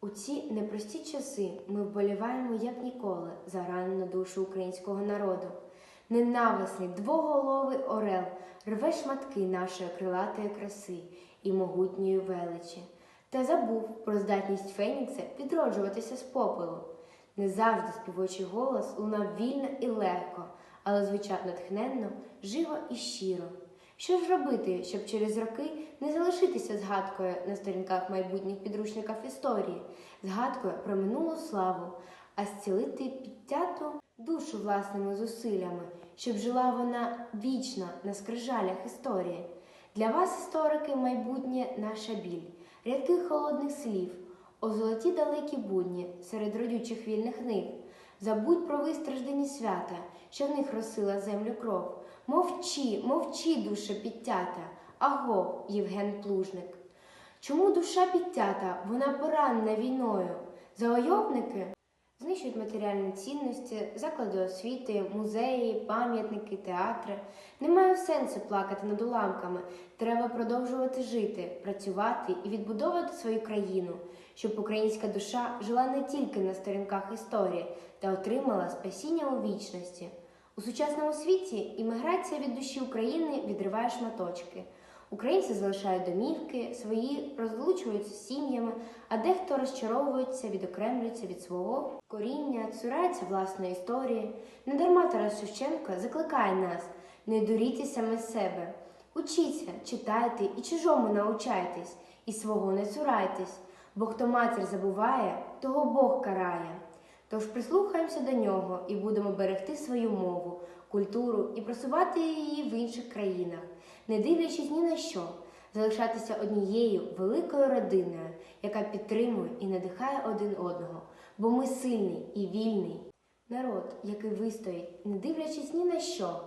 У ці непрості часи ми вболіваємо як ніколи за ранену душу українського народу. Ненависний двоголовий орел рве шматки нашої крилатої краси і могутньої величі, та забув про здатність Фенікса відроджуватися з попелу. Не завжди співочий голос лунав вільно і легко, але звучав натхненно, живо і щиро. Що ж робити, щоб через роки не залишитися згадкою на сторінках майбутніх підручників історії, згадкою про минулу славу, а зцілити підтяту душу власними зусиллями, щоб жила вона вічно на скрижалях історії. Для вас, історики, майбутнє наша біль, рядки холодних слів, о золоті далекі будні серед родючих вільних нив. Забудь про вистраждені свята, що в них росила землю кров. Мовчи, мовчи, душа підтята, аго, Євген Плужник. Чому душа підтята? Вона поранена війною. Завойовники знищують матеріальні цінності, заклади освіти, музеї, пам'ятники, театри. Немає сенсу плакати над уламками. Треба продовжувати жити, працювати і відбудовувати свою країну, щоб українська душа жила не тільки на сторінках історії та отримала спасіння у вічності. У сучасному світі імміграція від душі України відриває шматочки. Українці залишають домівки, свої розлучуються з сім'ями, а дехто розчаровується, відокремлюється від свого коріння, цурається власної історії. Недарма Тарас Шевченко закликає нас не дуріться саме себе. Учіться, читайте і чужому научайтесь, і свого не цурайтесь, бо хто матір забуває, того Бог карає. Тож прислухаємося до нього і будемо берегти свою мову, культуру і просувати її в інших країнах, не дивлячись ні на що, залишатися однією великою родиною, яка підтримує і надихає один одного, бо ми сильний і вільний народ, який вистоїть, не дивлячись ні на що.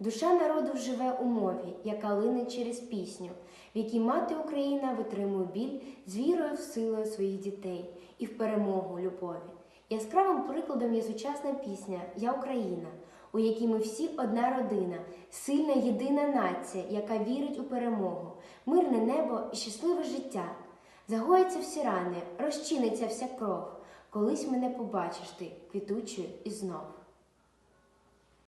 Душа народу живе у мові, яка лине через пісню, в якій мати Україна витримує біль з вірою в силою своїх дітей і в перемогу любові. Яскравим прикладом є сучасна пісня Я Україна, у якій ми всі одна родина, сильна єдина нація, яка вірить у перемогу, мирне небо і щасливе життя. Загояться всі рани, розчиниться вся кров. Колись мене побачиш ти, квітучою і знов.